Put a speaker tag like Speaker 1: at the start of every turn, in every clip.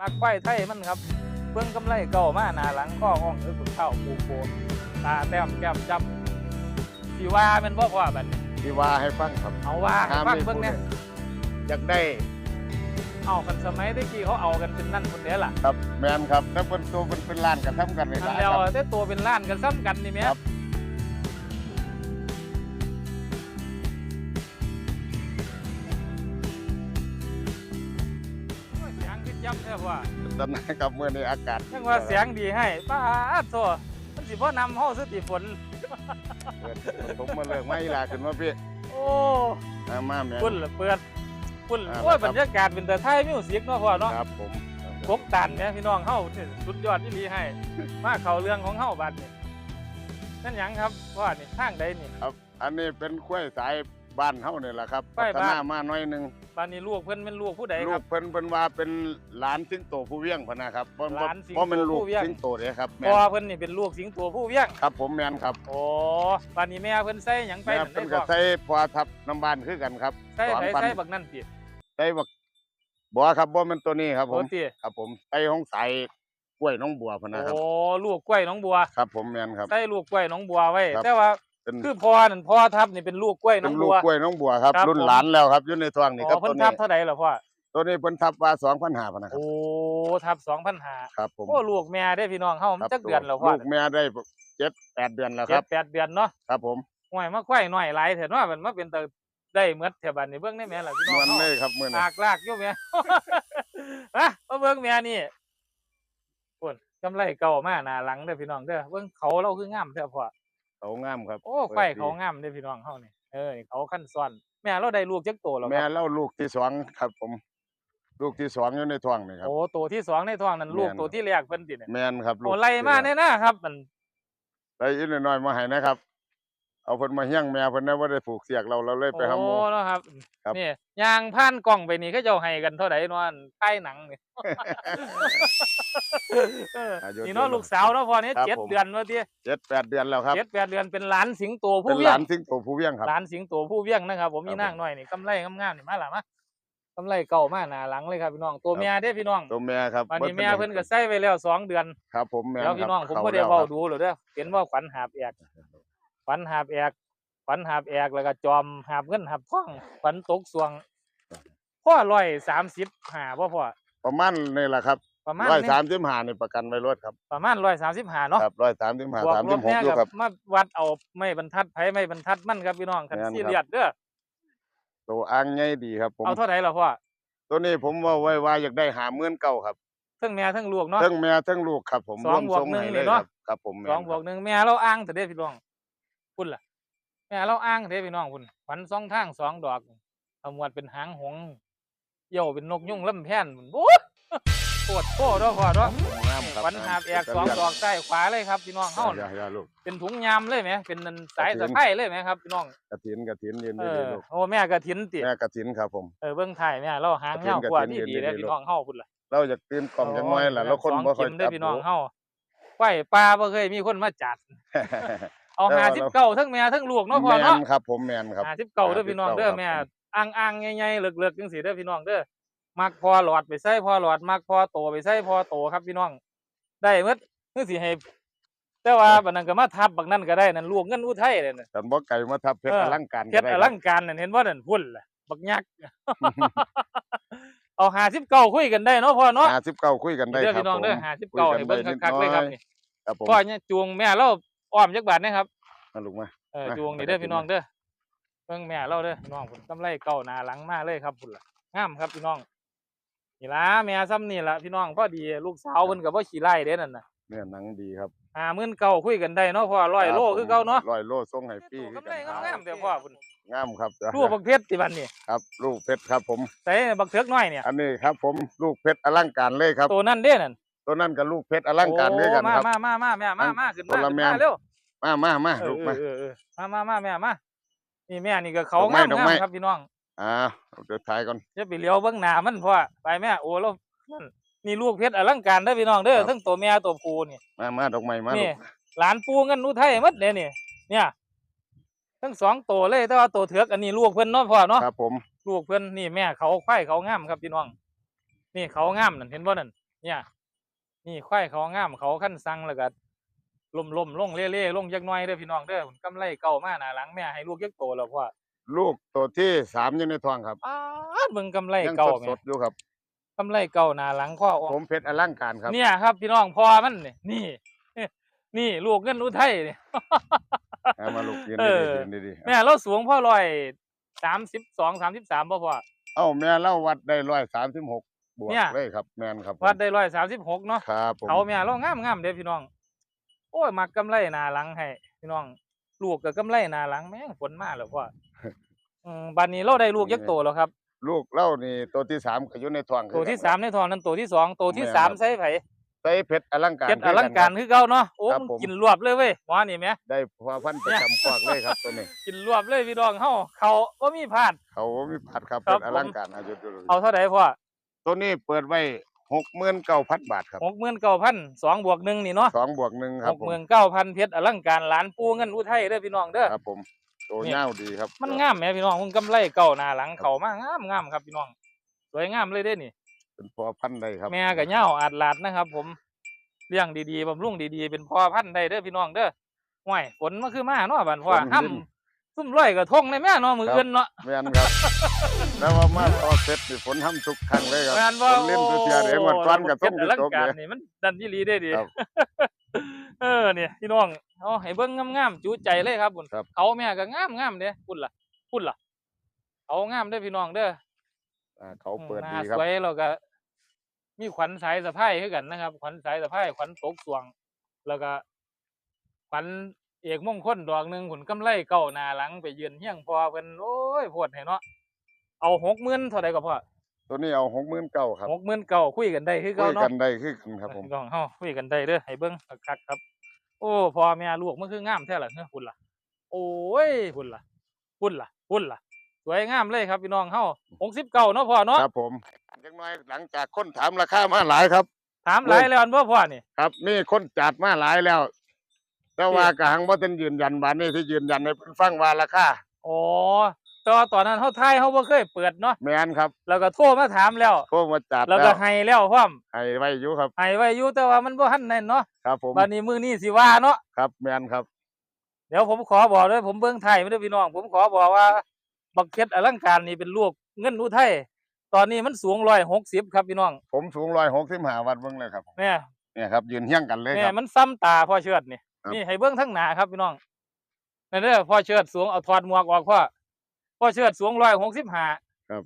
Speaker 1: ลักไฟไทยมันครับเบิ่งกำไรเก่ามาหน้าหลังข้ออ่องหรือขุนเท้าปูโปตาแต้มแก้มจำสีว่าแมันบ่พอบัดนี้
Speaker 2: ที่ว่าให้ฟังครับ
Speaker 1: เอาว่าให้ฟังเบิ่งเนี่ย
Speaker 2: อยากได้
Speaker 1: เอากันสมัยตะกี้เขาเอากันเป็นนั่นคนเดียวล่ะ
Speaker 2: ครับแมนครับแล้วเป็นตัวเป็นเป็นล้านกันทำกันเลย
Speaker 1: อัน
Speaker 2: นะ
Speaker 1: เดียว
Speaker 2: ครับ
Speaker 1: แต่ตัวเป็นล้านกันซ้ำกันนี่แหม่ ยเสียงขึ้นยับแท้ว่า
Speaker 2: ตอนนั้นครับเมื่อในอากาศ
Speaker 1: ยังว่าเสียงดีให้ป้าดโซมันสิพ่อนำเฮาสุติฝน
Speaker 2: เปิดผมมาเลิกไม่ลาขึ้นมาพี่
Speaker 1: โอ้
Speaker 2: มามาแม่น
Speaker 1: ปุ่นละเปิดปุ่น
Speaker 2: อ่า
Speaker 1: โอ้ย
Speaker 2: ครับ
Speaker 1: บรรยากาศเป็นแต่ไทยมิวสิกเนาะพ่อเนาะ
Speaker 2: ครับผม
Speaker 1: กบตันเนี่ยพี่น้องเฮานี่สุดยอดที่ลีให้ มาเข้าเรื่องของเฮาบัดนี่นั่นหยังครับพ่อนี่ทางใดนี่
Speaker 2: ครับ อันนี้เป็นกล้วยสายบ้านเฮาเนี่ยแหละครับ
Speaker 1: กล้
Speaker 2: พั
Speaker 1: วย
Speaker 2: ฒ
Speaker 1: บ้าน
Speaker 2: นามาหน่อยหนึง
Speaker 1: บัดนี้ลูกเพิ่นเป็นลูกผู้ใด
Speaker 2: ลู
Speaker 1: ครั
Speaker 2: ก
Speaker 1: บ
Speaker 2: เพิ่นเพิ่นว่าเป็นหลานสิงโตผู้เวียงพะนะครับเพราะ
Speaker 1: หลานสิงโต
Speaker 2: เพราะเป็นลูก
Speaker 1: ผู้เวียง
Speaker 2: สิงโตเด้ครับแม่
Speaker 1: พ่อนเพิ่นนี่เป็นลูกสิงตัวผู้เวียง
Speaker 2: ครับผมแม่นครับ
Speaker 1: โอ้บัดนี้แม่เพิ่นใส่หยังไป
Speaker 2: แม่
Speaker 1: นั่น
Speaker 2: เป็น
Speaker 1: ได้
Speaker 2: ก็
Speaker 1: พ่อ
Speaker 2: ใส่พอทับน้ำบานคือกันครับ
Speaker 1: ใส่
Speaker 2: สอง
Speaker 1: ไผ
Speaker 2: ปัน
Speaker 1: ใส่บักนั่นติ
Speaker 2: ใส่บักบ่ครับบ่แมันตัวนี้ครับผ
Speaker 1: โอ้
Speaker 2: ม
Speaker 1: ติ
Speaker 2: ครับผมใส่ของใส่กล้วยน้องบัวพะนะครับ
Speaker 1: โอ้ลูกกล้วยน้องบัว
Speaker 2: ครับผมแม่นครับ
Speaker 1: ใส่ลูกกล้วยน้องบัวไว้
Speaker 2: ครับ
Speaker 1: แต่ว่า
Speaker 2: เป็น
Speaker 1: คือพ่อนั่นพ่อทับนี่เป็นลูกกล้วยน้
Speaker 2: เป็
Speaker 1: อง
Speaker 2: นลู
Speaker 1: บั
Speaker 2: ก
Speaker 1: ว
Speaker 2: กล้วยน้องบัวครับ
Speaker 1: ครับ
Speaker 2: รุ่น
Speaker 1: ผม
Speaker 2: หลานแล้วครับอยู่ในท้องนี่
Speaker 1: อ๋
Speaker 2: ครับ
Speaker 1: อเพิ่
Speaker 2: ตัวน
Speaker 1: ทั
Speaker 2: นี้
Speaker 1: บเท่าใดล่ะพ่อ
Speaker 2: ตัวนี้เพิ่นทับว่า2,500พะนะครับ
Speaker 1: โอ้ทับ2,500
Speaker 2: ครับผม
Speaker 1: โอ้ลูกแม่ได้พี่น้องเฮามัน
Speaker 2: ครับ
Speaker 1: จักเดือนแล้วพ่อ
Speaker 2: ลูกแม่ได้เจ็ดแปดเดือนแล้วค
Speaker 1: เจ็
Speaker 2: รั
Speaker 1: ด
Speaker 2: บ
Speaker 1: แปดเดือนเนาะ
Speaker 2: ครับผม
Speaker 1: ห่วยมาควายน้อยหลายเถอะเนาะมันมาเป็นตาได้เมดแถวบ้านนี่เบิ่งได้แม่ล่ะพี่น้อง
Speaker 2: มัน
Speaker 1: เฮา
Speaker 2: เลยครับมื้อนี้
Speaker 1: ลากลากอยู่แม่ ฮะมาเบิ่งแม่นี่พุ่นกำไรเก่ามาหน้าหลังเด้อพี่น้องเด้อเบิ่งเขาเราคืองามแท้พ่อ
Speaker 2: เขางามครับ
Speaker 1: โอ้ควายเขางามเด้อพี่น้องเฮานี่เออนี่เขาขั้นซ้อนแม่เราได้ลูกจักโตแล้วค
Speaker 2: แม่
Speaker 1: รับ
Speaker 2: เล่าลูกที่สองครับ ผม ลูกที่สองอยู่ในท้องนี่ครับ
Speaker 1: โอ้ตัวที่สองในท้องนั้นลูก
Speaker 2: แม่น
Speaker 1: ตัวที่แรกเพิ่นติเนี่ย
Speaker 2: แม่นครับลูก
Speaker 1: โอ้ไล่มา
Speaker 2: ที่
Speaker 1: แน่นะครับมัน
Speaker 2: ไล่อีกน้อยๆมาให้นะครับ เอาเพิ่นมาเฮี้ยงแม่เพิ่นได้บ่ได้ผูกเสียกเราเราเลยไปหาหม
Speaker 1: โอ้
Speaker 2: อ
Speaker 1: เนาะครับ
Speaker 2: ครับ
Speaker 1: นี่ยางผ่านกล้องไปนี่เขาเจ้าให้กันเท่าไหร่นอนใต้หนังนี่เออ
Speaker 2: อายุ
Speaker 1: นี่เนาะ
Speaker 2: เดือน
Speaker 1: ลูกสาวเนาะพอนี้
Speaker 2: ครับ
Speaker 1: เจ็ด
Speaker 2: ผม
Speaker 1: เดือนว่าที่
Speaker 2: เจ็ดแปดเดือนแล้วครับ
Speaker 1: เจ็ดแปดเดือนเป็นหลานสิงโต
Speaker 2: เป็
Speaker 1: ผู้
Speaker 2: น
Speaker 1: เวี
Speaker 2: ห
Speaker 1: ย
Speaker 2: ลางนสิงโตผู้เวียงครับ
Speaker 1: หลานสิงโตผู้เวียงนะครับผมมี
Speaker 2: ครับ
Speaker 1: นางน้อยนี่กำไรงามๆนี่มาหล่ะมากำไรเก่ามาหน้าหลังเลยครับพี่น้องตัว
Speaker 2: ครับ
Speaker 1: เมียเด้อพี่น้อง
Speaker 2: ตัวแม่ครับ
Speaker 1: วันนี้
Speaker 2: บ่
Speaker 1: แม่เพิ่นก็ใส่ไว้แล้วสองเดือน
Speaker 2: ครับผมแม่
Speaker 1: เดี๋ยว
Speaker 2: ค
Speaker 1: พี่
Speaker 2: รับ
Speaker 1: น้องผม
Speaker 2: ข้
Speaker 1: บ่ได้
Speaker 2: แล้ว
Speaker 1: เว้า
Speaker 2: ครับ
Speaker 1: ดูหรอกเด้อเห็นว่าขวัญหาบแอก ขวัญหาบแอกขวัญหาบแอกแล้วก็จอมหาบเงินหาบทองขวัญตกสวงพ่อร้อยสามสิบหาบ่พ่อ
Speaker 2: ประมาณนี่แหละครับ
Speaker 1: ประมาณ
Speaker 2: ร้อย
Speaker 1: นี้
Speaker 2: สามสิบห้านี่ประกันไว้รถครับ
Speaker 1: ประมาณร้อยสามสิบหาเนาะ
Speaker 2: ครับร้อยสามสิบห้า
Speaker 1: บวก
Speaker 2: สาม
Speaker 1: ล
Speaker 2: สิ
Speaker 1: บบ
Speaker 2: หก
Speaker 1: เนี่ย
Speaker 2: อยู่
Speaker 1: กั
Speaker 2: ครับบ
Speaker 1: มาวัดเอาไม่บรรทัดไผไม่บรรทัดมันครับพี่น้องคัน
Speaker 2: แม่นครับ
Speaker 1: ซีเรียสเด้อ
Speaker 2: ตัวอ่างใหญ่ดีครับผม
Speaker 1: เอาเท่าไหร่ล่ะพ่อ
Speaker 2: ตัวนี้ผมว่าไว้ว่าอยากได้หาเมื่อนเก่าครับ
Speaker 1: ทั้งแม่ทั้งลูกเนาะ
Speaker 2: ทั้งแม่ทั้งลูกครับผม
Speaker 1: สอง
Speaker 2: ร่วม
Speaker 1: บวก
Speaker 2: ทรง
Speaker 1: หนึ่ง
Speaker 2: ให้
Speaker 1: นี่
Speaker 2: เลย
Speaker 1: เนาะ
Speaker 2: ครับครับผมแม่
Speaker 1: สอง
Speaker 2: น
Speaker 1: บว
Speaker 2: ค
Speaker 1: ก
Speaker 2: รับ
Speaker 1: หนึ่งแม่เราอ้างแต่เด้พี่น้อง พุ่นล่ะแม่เราอ้างเด้พี่น้องพุ่นขวัญสองทางสองดอกขมวดเป็นหางหงส์เหี่ยวเป็นนกยุ่งลำแพนพุ่นโอ้ยปวดโคตรพ่อเนาะ
Speaker 2: งามครับ
Speaker 1: ขวัญหาบแอกสองดอกใต้ขวาเลยครับพี่น้องเฮา
Speaker 2: อย่าอย่าลูก
Speaker 1: เป็นถุงยามเลยไหมเป็นนันสาย
Speaker 2: กระถิ่
Speaker 1: สะ
Speaker 2: น
Speaker 1: ไคร้เลยไหมครับพี่น้อง
Speaker 2: กระถินกระถินยืน
Speaker 1: เอ
Speaker 2: ดี
Speaker 1: อ
Speaker 2: ๆลูก
Speaker 1: โอ้แม่กระถินติ
Speaker 2: แม่กระถินครับผม
Speaker 1: เออเบื้องไทยแม่เราหาง
Speaker 2: กระถิ่น
Speaker 1: เงากว่า
Speaker 2: กระถิ่
Speaker 1: นี่
Speaker 2: น
Speaker 1: ดี
Speaker 2: ยืน
Speaker 1: เลย
Speaker 2: ดีๆ
Speaker 1: พี่น้องเฮาพุ่นล่ะ
Speaker 2: เราอยากตื่นกล่อมจังน้อยล่ะแล้วคน
Speaker 1: สอง
Speaker 2: บ่ค่อย
Speaker 1: เข็มได้
Speaker 2: จับ
Speaker 1: พี่น้อง
Speaker 2: ดู
Speaker 1: เฮาไหวปลาบ่เคยมีคนมาจัด เอา
Speaker 2: แต่
Speaker 1: หา
Speaker 2: ว่า
Speaker 1: สิบ
Speaker 2: เรา
Speaker 1: เก้าทั้งแม่ทั้งลูกเนาะพ่อ
Speaker 2: แม
Speaker 1: เนาะ
Speaker 2: นครับ ผมแมนครับ
Speaker 1: หาสิบเก้าเด้อพี่น้องเด้อ
Speaker 2: 59
Speaker 1: แม่
Speaker 2: ครับ
Speaker 1: อ่างอ่างใหญ่ๆเลิกๆจังซี่เด้อพี่น้องเด้อมักพอหลอดไปใส่พอหลอดมักพอโตไปใส่พอโตครับพี่น้อง ได้หมดคือสิให้แต่ว่าบัดนั้นก็มาทับบักนั้นก็ได้นั่นลวงเงินอุทัยเลยน่ะ
Speaker 2: แต่บ่ไก่มาทับเพชร
Speaker 1: เออ
Speaker 2: อลังการ
Speaker 1: เพชรอลังการนั่นเห็นบ่นั่นพุ่นล่ะบักยักษ์เอาหาสิบเก้าคุยกันได้เนาะพ่อเนาะ
Speaker 2: ห้าสิบเก้าคุยกันได้
Speaker 1: เด้อ
Speaker 2: ครับ
Speaker 1: พี่น้อง
Speaker 2: ผม
Speaker 1: เด้อหาสิบเก้า
Speaker 2: คุย
Speaker 1: ให้
Speaker 2: กัน
Speaker 1: เบิ่ง
Speaker 2: ได้นิด
Speaker 1: คักๆเลยครับ
Speaker 2: น้อย
Speaker 1: นี่
Speaker 2: ครับผม
Speaker 1: พ่อเนี่ยจูงแม่เรา อ้อมจักบาทนะครับ
Speaker 2: มาลูกมา
Speaker 1: เออ
Speaker 2: มา
Speaker 1: จูงนี่
Speaker 2: ไป
Speaker 1: เด้อ
Speaker 2: กับ
Speaker 1: พี่น้อง
Speaker 2: พี่
Speaker 1: เด้อเบิ่งแม่เราเด้อพี่น้องพุ่นกำไรเก่าหน้าหลังมาเลยครับพุ่นล่ะงามครับพี่น้องนี่ล่ะแม่ซ้ำนี่ล่ะพี่น้องพอดีลูกสาวเพิ่นก็บ่ขี้ไล่เด้นั่นน่ะ
Speaker 2: เนี่ยหนังดีครับ
Speaker 1: ห้าหมื่นเก้าคุยกันได้เนาะพ่อร้อยโลคือเก่าเนาะ
Speaker 2: ร้อยโลส่งให้พี่
Speaker 1: กำไร
Speaker 2: คือกัน
Speaker 1: งามๆแต่พ่อพุ่น
Speaker 2: งามครับ
Speaker 1: รูปบักเพชรติบัดนี้
Speaker 2: ครับลูกเพชรครับผม
Speaker 1: ใส่บักเทือกน้อยเนี่ย
Speaker 2: อันนี้ครับผมลูกเพชรอลังการเลยครับ
Speaker 1: ตัวนั้นเด้นั่น
Speaker 2: ตัวนั้นกับลูกเพชรอลังการด้วยกัน
Speaker 1: โอ้
Speaker 2: ครับ
Speaker 1: มามามามาแม่มามาขึ้น
Speaker 2: คน
Speaker 1: มา
Speaker 2: ละ
Speaker 1: ขึ้น
Speaker 2: แม่
Speaker 1: มาเร็ว
Speaker 2: มามามา
Speaker 1: เออ
Speaker 2: ลูกมา
Speaker 1: เออเออมามามาแม่มานี่แม่นี่ก็เขา
Speaker 2: ดอกไม้
Speaker 1: งาม
Speaker 2: ดอก
Speaker 1: งาม
Speaker 2: ไม้
Speaker 1: ครับพี่น้อง
Speaker 2: อ่าเดี๋ยวถ่ายก่อน
Speaker 1: จะไปเลี้ยวเบื้องหน้ามันพ่อไปแม่โอ้แล้วนั่นนี่ลูกเพชรอลังการเด้อพี่น้องเด้อทั้งตัวแม่ตัวผู้นี่
Speaker 2: มามาดอกไม้มาลู
Speaker 1: นี่
Speaker 2: ก
Speaker 1: หลานปูเงินอุทัยหมัดเด้นี่เนี่ยทั้งสองตัวเลยแต่ว่าตัวเถือกอันนี้ลูกเพิ่นเนาะพ่อเนาะ
Speaker 2: ครับผม
Speaker 1: ลูกเพิ่นนี่แม่เขาควายเขางามครับพี่น้อง นี่เขางามนั่นเห็นบ่นั่นเนี่ย นี่ควายเขางามเขาขั้นสั่งแล้วก็ล่มล่มๆลงเล่ๆลงจักหน่อยเด้อพี่น้องเด้อกำไรเก่ามาหน้าหลังแม่ให้ลูกยักโตแล้วพ่อ
Speaker 2: ลูกตัวที่สามอยู่ในท้องครับ
Speaker 1: อ้าดเบิ่งกำไร
Speaker 2: ยัง
Speaker 1: เก่า
Speaker 2: ส
Speaker 1: แม่
Speaker 2: ดๆอยู่ครับ
Speaker 1: กำไรเก่าหน้าหลังข้อออก
Speaker 2: ผมเพชรอลังการครับ
Speaker 1: เนี่ยครับ พี่น้องพ่อมันนี่นี่นี่ลูกเงินอุทัยนี่
Speaker 2: เอามาลูกยืน
Speaker 1: เอ
Speaker 2: ดี
Speaker 1: อ
Speaker 2: ๆยืนดีๆ
Speaker 1: แม่เราสูงพ่อร้อยสามสิบสองสามสิบสามพ่อพ่อ
Speaker 2: เอ้าแม่เล่าวัดได้ร้อยสามสิบหก บวก
Speaker 1: เนี่ย
Speaker 2: เลยครับแมนครับผม
Speaker 1: วัดได้ร้อยสามสิบหกเนาะ
Speaker 2: ครับผม
Speaker 1: เขาแม่เรางามงามๆเด้อพี่น้อง โอ้ยมักกำไรหน้าหลังให้พี่น้อง ลูกกับกำไรหน้าหลังแม่งผลมาแล้วพ่อ อืมบัดนี้เราได้ลูกยักษ์โตแล้วครับ
Speaker 2: ลูกเล่านี่ตัวที่สามก็อยู่ในท้องคือ
Speaker 1: ตัวที่
Speaker 2: กัน
Speaker 1: สามในทองนั้นตัวที่สองตัวที่
Speaker 2: แม่น
Speaker 1: สาม
Speaker 2: ครับ
Speaker 1: ใส่ไผ
Speaker 2: ใส่เพชรอลังการ
Speaker 1: เก็ดอ
Speaker 2: คือ
Speaker 1: ลังการ
Speaker 2: คบ
Speaker 1: คือเก่าเนาะโอ้
Speaker 2: ครับ
Speaker 1: มัน
Speaker 2: ผม
Speaker 1: กินรวบเลยเว้ยหมอนี่แหม่
Speaker 2: ได้พอพันธุ์ประจำควักเลยครับตัวนี้
Speaker 1: กินรวบเลยพี่น้องเฮาเขาบ่มีพลาด
Speaker 2: เขามีพัดครับ
Speaker 1: ครั
Speaker 2: เพ
Speaker 1: บ
Speaker 2: ชรอลังการอายุ
Speaker 1: เอาเท่าใดพ่อ
Speaker 2: ตัวนี้เปิดไว้หกหมื่นเก้าพันบาทครับ
Speaker 1: หกหมื่นเก้าพันสองบวกหนึ่งนี่เนาะ
Speaker 2: สองบวกหนึ่งค
Speaker 1: ห
Speaker 2: รับ
Speaker 1: ก
Speaker 2: ผม
Speaker 1: หมื่นเก้าพันเพชรอลังการหลานปูเงินอุทัยเด้อพี่น้องเด้อ
Speaker 2: ครับผมตัว
Speaker 1: นี่
Speaker 2: เง่าวดีครับ
Speaker 1: มันงามแหมพี่น้องมึงกำไรเก่าหน้าหลังเขามางามงามครับพี่น้อง สวยงามเลยเด้นี่
Speaker 2: เป็นพอพันธุ์ได้ครับ
Speaker 1: แม่กับเหย้าอาดลาดนะครับ ผมเลี้ยงดีๆบำรุงดีๆเป็นพ่อพันธุ์ได้เด้อพี่น้องเด้อห่วยฝนมาคือมาเนาะบัดพ่อห้ำซุ่มร้อยกระทงในแม่เนาะมืออื่นเนาะ
Speaker 2: แม่นครับ แล้วว่ามาต่อเสร็จนี่ฝนทำทุกครั้งเลยครับ
Speaker 1: แม่น
Speaker 2: ฝ
Speaker 1: บ่
Speaker 2: นเล่นตัวเทียเดี๋ยวมันก้อนกับ
Speaker 1: โอ้
Speaker 2: ต้ม
Speaker 1: เฮ็
Speaker 2: ที่
Speaker 1: ดอลัง
Speaker 2: ตบ
Speaker 1: การ
Speaker 2: เลย
Speaker 1: นี่มันดันยี่ลีได้ดี
Speaker 2: ครับ
Speaker 1: เออเนี่ยพี่น้องเอาให้เบิ่งงามๆจูใจเลยครับบุญ
Speaker 2: ครับ
Speaker 1: เขาแม่ก็งามงามๆเด้พุ่นล่ะพุ่นล่ะเขางามเด้อพี่น้องเด้อ
Speaker 2: อ่าเขาเปิด
Speaker 1: หน้า
Speaker 2: ดีครับ
Speaker 1: สวยแล้วก็ มีขวัญสายสะพายคือกันนะครับ ขวัญสายสะพายขวัญตกสวง แล้วก็ขวัญเอกมงคลดอกหนึ่งขุนกำไรเก้าหน้าหลังไปยืนเฮียงพอเพิ่นโอ้ยโพดให้เนาะ เอาหกหมื่นเท่าใดก็พอ
Speaker 2: ตัวนี้เอาหกหมื่นเก้าครับ
Speaker 1: หกหมื่นเก้าคุยกันได้คือ
Speaker 2: คุ
Speaker 1: เก่ายเนาะ
Speaker 2: กันได้คือกันครับผม
Speaker 1: พี่น้องเฮาคุยกันได้เด้อให้เบิ่งคักๆครับ โอ้พ่อแม่ลูกมันคืองามแท้ล่ะเฮ้อพุ่นล่ะ โอ้ยพุ่นล่ะพุ่นล่ะพุ่นล่ะสวยงามเลยครับพี่น้องเฮา69เนาะพ่อเนาะ
Speaker 2: ครับผมจังน้อยหลังจากคนถามราคามาหลายครับ
Speaker 1: ถามหลายแล้วอันบ่พ่อนี่
Speaker 2: ครับนี่คนจัดมาหลายแล้ว แต่ว่ากหังบ่ทันยืนยันบานนี้ที่ยืนยันให้เพิ่นฟังว่าราคา
Speaker 1: อ๋อ แต่ว่าตอนนั้นเฮาทายเฮาบ่เคยเปิดเนาะ
Speaker 2: แม่นครับ
Speaker 1: แล้วก็โทรมาถามแล้ว
Speaker 2: โทรมาจัด
Speaker 1: แล้ว
Speaker 2: แล้
Speaker 1: ก็
Speaker 2: ว
Speaker 1: ให้แล้วพร้อม
Speaker 2: ให้ไว้อยู่ครับ
Speaker 1: ให้ไว้อยู่แต่ว่ามันบ่ทันแน่นเนาะ
Speaker 2: ครับผม
Speaker 1: บัดนี้มื้อนี้สิว่าเนาะ
Speaker 2: ครับแม่นครับ
Speaker 1: เดี๋ยวผมขอบอกเลยผมเบิ่งไทยไม่ได้อพี่น้อง ผมขอบอกว่าบักเก็ตอลังการนี่เป็นลูกเงินอุทัยตอนนี้มันสูง160ครับพี่น้อง
Speaker 2: ผมสูงร้อยหกสิบห้าวัดเบิ่งเลยครับ
Speaker 1: เนี่ย
Speaker 2: เนี่ยครับยืนเฮี้ยงกันเลย
Speaker 1: เนี่
Speaker 2: ค
Speaker 1: ย
Speaker 2: รับ
Speaker 1: มันซ้ำตาพ่อเชิดนี่
Speaker 2: ครับ
Speaker 1: นี่ให้เบิ้งทั้งหน้าครับพี่น้องนั่นเด้อพ่อเชิดสูงเอาถอดหมวกออกพ่อ พ่อเชิดสูงร้อยหกสิบห้า
Speaker 2: ครับ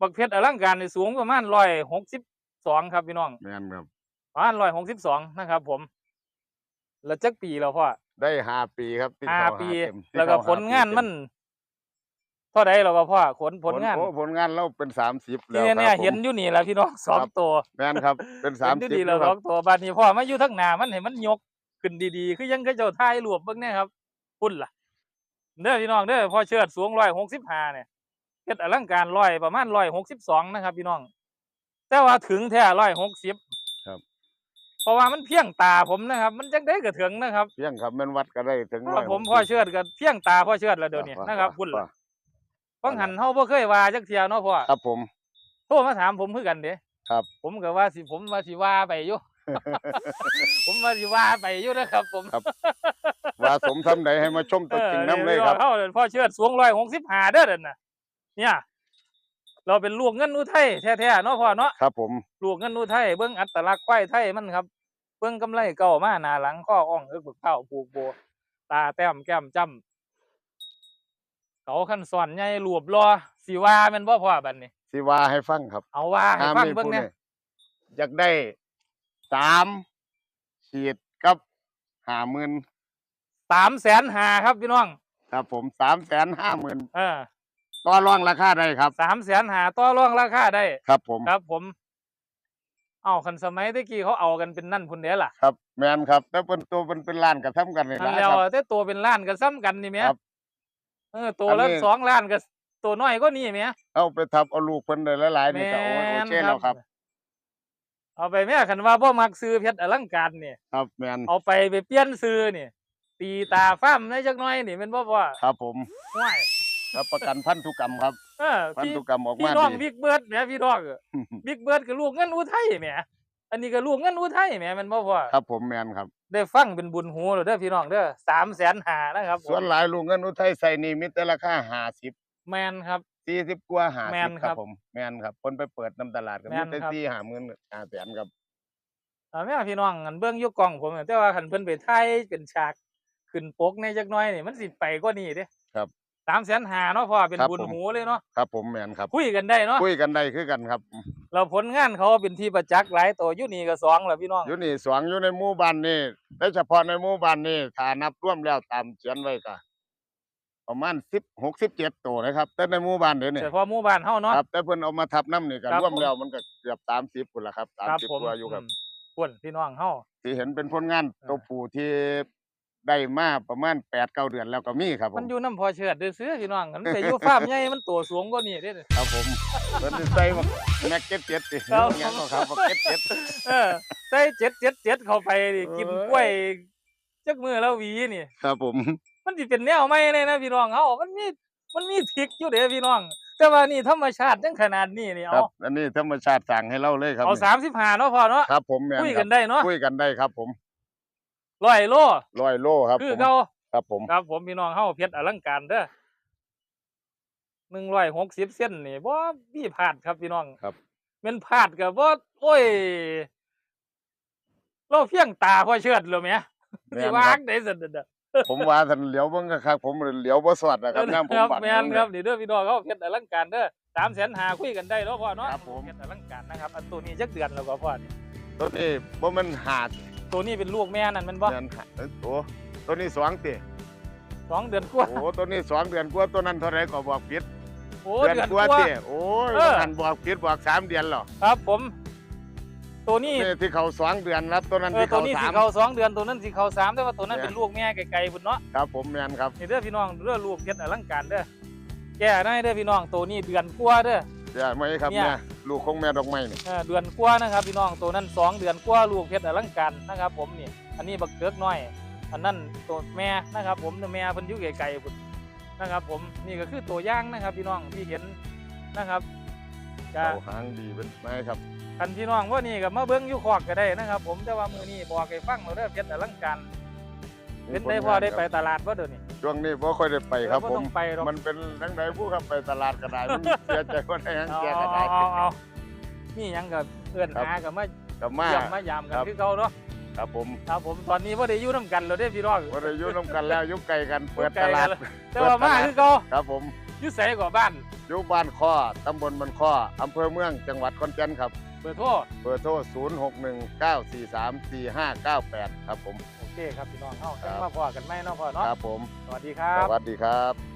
Speaker 1: บักเพชรอลังการนี่สูงประมาณร้อยหกสิบสองครับพี่น้อง
Speaker 2: แม่นครับ
Speaker 1: ประมาณร้อยหกสิบสองนะครับ ผม แล้วจักปีแล้วพ่อ
Speaker 2: ได้ห้าปีครับที่
Speaker 1: ห้า
Speaker 2: เข้
Speaker 1: ปี
Speaker 2: เต็มที่
Speaker 1: แล้วก็
Speaker 2: เข้
Speaker 1: ผลงาน
Speaker 2: ห้ปี
Speaker 1: มันเท่าใดแล้วก็พ่อผลผลงาน
Speaker 2: โอ้ผลงานเราเป็นสามสิบแล้
Speaker 1: นี่
Speaker 2: ว
Speaker 1: เนี่ย
Speaker 2: ครับ
Speaker 1: เห็น
Speaker 2: ผม
Speaker 1: อยู่นี่แหละพี่น้องสอง
Speaker 2: ครับ
Speaker 1: ตัว
Speaker 2: แม่นครับ เป็นสาม
Speaker 1: เห็น
Speaker 2: สิ
Speaker 1: อยู่
Speaker 2: บ
Speaker 1: ดีแล้ว
Speaker 2: ค
Speaker 1: ส
Speaker 2: รั
Speaker 1: อบ งตัวบาดนี้พ่อมาอยู่ทั้งหน้ามันเห็นมันยกขึ้นดีๆ คือยังเขาเจ้าท้ายรวบเบิ่งเนี่ยครับพุ่นล่ะ เด้อพี่น้องเด้อพอเชิดสูงร้อยหกสิบห้าเนี่ยเฮ็ดอลังการร้อยประมาณร้อยหกสิบสองนะครับพี่น้อง แต่ว่าถึงแท้ร้อยหกสิบ
Speaker 2: ครับ
Speaker 1: เพราะว่ามันเพียงตาผมนะครับ มันจังได้กระถึงนะครับ
Speaker 2: เพียงครับแม่นวัดก็ได้ถึง
Speaker 1: เพ
Speaker 2: ร้อ
Speaker 1: ราะ
Speaker 2: ย
Speaker 1: ผมพ่อเชิดกับเพียงตาพ่อเชิดแล้วเดี๋ยวนี้นะครับพุ่นล่ะฟังหันเฮาบ่เคยว่าจักเที่ยวเนาะพ่อ
Speaker 2: ครับผม
Speaker 1: โทรมาถามผมคือกันเด้
Speaker 2: ครับ
Speaker 1: ผมก็ว่าสิผมว่าสิว่าไปอยู่ ผมว่าสิว่าไปอยู่นะครับผม
Speaker 2: ว่าสมทำใดให้มาชมตัวจริงน้ำเลยครับ
Speaker 1: เฮาพ่อเชิดสูงร้อยหกสิบห้าเด้อเด่นน่ะเนี่ย เราเป็นลูกเงินอุทัยแท้ๆเนาะพ่อเนาะ
Speaker 2: ครับ ผม
Speaker 1: ลูกเงินอุทัยเบิ่งอัตลักษณ์ควายไทยมันครับเบิ่งกำไรเก่ามาหน้าหลังข้ออ่องเอิกบึกเผาผูกโบตาแต้มแก้มจ้ำเขาคันสอนใหญ่รวบรอสิว่าแม่นบ่พ่อบัดนี้
Speaker 2: สิว่าให้ฟังครับ
Speaker 1: เอาว่าให้
Speaker 2: ห้าม
Speaker 1: ฟัง
Speaker 2: ไม่
Speaker 1: เบิ่ง
Speaker 2: พูด
Speaker 1: แหน่
Speaker 2: เนี่ยอยากได้สามขีดกับห้าหมื่น
Speaker 1: สามแสนหาครับพี่น้อง
Speaker 2: ครับผมสามแสนห้าหมื่น
Speaker 1: เออ
Speaker 2: ต่อรองราคาได้ครับ
Speaker 1: สามแสนหาต่อรองราคาได้
Speaker 2: ครับผม
Speaker 1: ครับผม เอาคันสมัยตะกี้เขาเอากันเป็นนั่นพุ่นเด้ล่ะ
Speaker 2: ครับแมนครับแต่เป็นตัวเป็นเป็นล้านกระทำกันนี่
Speaker 1: นั่น
Speaker 2: นะ
Speaker 1: แล้ว
Speaker 2: ครับ
Speaker 1: แต่ตัวเป็นล้านก็ซ้ำกันนี่แหม่
Speaker 2: ครับ
Speaker 1: เออตัว
Speaker 2: อัน
Speaker 1: ละ
Speaker 2: นี้
Speaker 1: สองล้านก็ตัวน้อยก็นี่แหม่
Speaker 2: เอาไปทับเอาลูกเพิ่นได้หลายๆนี่ก็โอ้ยโอเคแล้วครับ
Speaker 1: เอาไปแม่คันว่าบ่มักซื้อเพชรอลังการนี่
Speaker 2: ครับแมน
Speaker 1: เอาไปไปเปลี่ยนซื้อนี่ ตีตาฟ้ามได้จักหน่อยนี่แม่นบ่ว่า
Speaker 2: ครับผม
Speaker 1: ห้วย
Speaker 2: รับประกันพันธุกรรมครับ
Speaker 1: เออ
Speaker 2: พัน
Speaker 1: พี่
Speaker 2: ธุกรรมออก
Speaker 1: พี่
Speaker 2: มา
Speaker 1: น้อง
Speaker 2: ดี
Speaker 1: บิ๊กเบิร์ดแหมพี่น้องบิ๊กเบิร์ดกับลูกเงินอุทัยแหมอันนี้ก็ลูกเงินอุทัยแหมแมันบ่พ่อ
Speaker 2: ครับผมแมนครับ
Speaker 1: ได้ฟังเป็นบุญหูแล้วเด้อพี่น้องเด้อ300,000หานะครับผม
Speaker 2: ส่วนหลายลุงเงินอุทัยใส่นี่มีแต่ราคาห้าสิบ
Speaker 1: แมนครับ
Speaker 2: สี่สิบกว่าห้า
Speaker 1: แม่
Speaker 2: สิบ
Speaker 1: น
Speaker 2: ค
Speaker 1: ครั
Speaker 2: รับบผมแมนครับคนไปเปิดน้ำตลาดก็
Speaker 1: แม่
Speaker 2: มี
Speaker 1: น
Speaker 2: แต่
Speaker 1: ครับ
Speaker 2: สี่ห้าหมื่นห้าแสนครับ
Speaker 1: อ่าแม่พี่น้องอันเบิ่งอยู่กล้องผมเนี่ยแต่ว่าคันเพิ่นไปถ่ายเป็นฉาก ขึ้นปกในจักหน่อยนี่มันสิไปกว่านี้เด้
Speaker 2: ครับ
Speaker 1: 300,000เนาะพ่อเป็น
Speaker 2: ครับ
Speaker 1: บุญ
Speaker 2: ผม
Speaker 1: หูเลยเนาะ
Speaker 2: ครับ ผมแมนครับ
Speaker 1: คุยกันได้เนาะ
Speaker 2: คุยกันได้คือกันครับ
Speaker 1: เราผลงานเขาเป็นที่ประจักษ์หลายตัวอยู่นี่ก็สองแล้วพี่น้อง
Speaker 2: อยู่นี่สองอยู่ในหมู่บ้านนี่โดยเฉพาะในหมู่บ้านนี่ถ้านับรวมแล้วตามเขียนไว้ก็ประมาณสิบหกสิบเจ็ดตัวนะครับ แต่ในหมู่บ้านเดี๋ยวนี้
Speaker 1: เฉพาะหมู่บ้านเฮาเนาะ
Speaker 2: ครับ แต่เพิ่นเอามาทับน้ำนี่ก็
Speaker 1: ครับ
Speaker 2: รวม
Speaker 1: ผม
Speaker 2: แล้วมันก็เกือบสามสิบคนละครับสาม
Speaker 1: ครับ
Speaker 2: สิบ
Speaker 1: ผม
Speaker 2: ตัวอยู่ครับ
Speaker 1: มพุ่นพี่น้องเฮา
Speaker 2: ที่เห็นเป็นผลงาน
Speaker 1: อ่า
Speaker 2: ตัวผู้ที่ ได้มาประมาณแปดเก้าเดือนแล้วก็มีครับผ
Speaker 1: มัน
Speaker 2: ม
Speaker 1: อยู่น้ำพอเชิดเด้อซื้อพี่น้องมันไปอยู่ฟาร์มใหญ่มันตัวสูงกว่านี้เด้อ
Speaker 2: ครับผมเพิ่นสิใส่บักแม็กเก็ตเจ็ดติ
Speaker 1: ครับ
Speaker 2: เงี้ยก็ครับบักเก็ตเจ็ด
Speaker 1: เออใส่777เข้าไปนี่กิน
Speaker 2: เอ้ย
Speaker 1: กล้วยจักมือแล้วหวีนี่
Speaker 2: ครับผม
Speaker 1: มันสิเป็นแนวใหม่เลยนะพี่น้องเฮามันมีมันมีทริกอยู่เด้อพี่น้อง แต่ว่านี่ธรรมชาติจังขนาดนี้นี่
Speaker 2: ค
Speaker 1: เอา
Speaker 2: รับ อันนี้ธรรมชาติสั่งให้เราเลยครับ
Speaker 1: เอา
Speaker 2: นี่
Speaker 1: สามสิบห้าเนาะพอเนาะ
Speaker 2: ครับผมแม่น
Speaker 1: คุย
Speaker 2: ค
Speaker 1: กั
Speaker 2: รับ
Speaker 1: นได้เนาะ
Speaker 2: คุยกันได้ครับผม
Speaker 1: ร้อยโล
Speaker 2: ร้อยโลครับ
Speaker 1: คือ
Speaker 2: ผม
Speaker 1: เขา
Speaker 2: ครับผม
Speaker 1: ครับ ผมพี่น้องเฮาเพชรอลังการเด้อหนึ่งร้อยหกสิบเส้นนี่บ่มีพลาดครับพี่น้อง
Speaker 2: ครับ
Speaker 1: แม่นพลาดก็บ่โอ้ยเราเพียงตาพอเชิดเลยแหม
Speaker 2: แม่
Speaker 1: สิ
Speaker 2: น
Speaker 1: วา
Speaker 2: ครั
Speaker 1: ง
Speaker 2: บ
Speaker 1: ได้ซั่นเด้อ
Speaker 2: ผมว่าท่านเหลียวเบิ่งก็ครับผมเหลียวบ่สอดนะครับย่ามผม
Speaker 1: ครับ
Speaker 2: บัง
Speaker 1: แม่นครับนี่เด้อพี่น้องเฮาเพชรอลังการเด้อ300,000คุยกันได้เนาะพ่อเนาะ
Speaker 2: ครับผม
Speaker 1: เพชรอลังการนะครับ อันตัวนี้จักเดือนแล้วก็พ่อนี่
Speaker 2: ตัวนี้บ่แมันหาด
Speaker 1: ตัวนี้เป็นลูกแม่นั่นแมันบ่
Speaker 2: เดือนหาเอ้ยตัวตัวนี้สองติ
Speaker 1: สองเดือนกว่า
Speaker 2: โอ้ตัวนี้สองเดือนกว่าตัวนั้นเท่าไหร่ก็บอกผิด
Speaker 1: โอ้
Speaker 2: เดือน
Speaker 1: เดือน
Speaker 2: ก
Speaker 1: ก
Speaker 2: ว่า
Speaker 1: ว่า
Speaker 2: ติโอ้ย
Speaker 1: เออ
Speaker 2: หันบอกผิดบอกสามเดือนหรอ
Speaker 1: ครับผม ตัวนี้
Speaker 2: นี่ที่เขาสองเดือนครับตัวนั้น
Speaker 1: เออ
Speaker 2: ที่
Speaker 1: ตัว
Speaker 2: เขา
Speaker 1: นี้
Speaker 2: สา
Speaker 1: สี
Speaker 2: ม
Speaker 1: เขาสองเดือนตัวนั้นสีเขาสามแต่ว่าตัวนั้น
Speaker 2: เนี่ย
Speaker 1: เป็นลูกแม่ไกลๆพุ่นเนาะ
Speaker 2: ครับผมแม่นครับ
Speaker 1: นี่เด้อพี่น้องเด้อลูกเพชรอลังการเด้อแก่ได้เด้อพี่น้องตัวนี้เดือนกว่าเด้อ
Speaker 2: ใช่ไหมครับ
Speaker 1: เนี่ย
Speaker 2: เนี่ย ลูกของแม่ดอกไม้นี่
Speaker 1: เออเดือนกว่านะครับพี่น้องตัวนั้นสองเดือนกว่าลูกเพชรอลังการนะครับ ผมนี่อันนี้บักเกิกน้อย อันนั้นตัวแม่นะครับ ผมตัวแม่เพิ่นอยู่ไกลๆพุ่นนะครับ ผมนี่ก็คือตัวอย่างนะครับพี่น้องที่เห็นนะครับจะ
Speaker 2: เขาหางดีเป็นไหมครับ
Speaker 1: คันพี่น้องว่านี่ก็มาเบิ้งอยู่คอกก็ได้นะครับ ผมแต่ว่ามือนี้บอกให้ฟังเราเด้อเพชรอลังการเป็นได้พอได้ไปตลาดว่าเดี๋ยวนี้
Speaker 2: ช่วงนี้บ่ค่อยได้ไปครับ
Speaker 1: เออ
Speaker 2: ผม
Speaker 1: ต้องไปหรอก
Speaker 2: มันเป็นทั้งใดผู้ครับไปตลาดก็ได้มันเสียใจคนได้ทั้ง
Speaker 1: เอา
Speaker 2: เสียก็
Speaker 1: เอา
Speaker 2: ได้
Speaker 1: เอาเอานี่ยังกับเอื้อน
Speaker 2: ครับ
Speaker 1: หากับมา
Speaker 2: กับมา
Speaker 1: เยี่ยมมายามกัน
Speaker 2: ครับ
Speaker 1: คือเขาเนาะ
Speaker 2: ครับผม
Speaker 1: ครับผมตอนนี้ว่าได้อยู่น้ำกันเราได้อพี่น้อง
Speaker 2: บ่ได้อยู่นํกันแล้วอยู่ไกลกันเปิด
Speaker 1: อยู่ไก
Speaker 2: ต
Speaker 1: ล
Speaker 2: ลาด
Speaker 1: กันแต่ว่ามาคือเขา
Speaker 2: ครับผม
Speaker 1: อยู่ใส่กว่าบ้าน
Speaker 2: อยู่บ้านข้อตำบลบันข้ออำเภอเมืองจังหวัดขอนแก่นครับ
Speaker 1: เบอร์โทร
Speaker 2: เบอร์โทร 0619434598 ครับผม
Speaker 1: โอเคครับพี่น้องเฮา
Speaker 2: ครับ
Speaker 1: มาพอกันไหมเนาะพ่อเนาะ
Speaker 2: ครับผม
Speaker 1: สวัสดีครั
Speaker 2: ส
Speaker 1: บ
Speaker 2: วัสดีครับ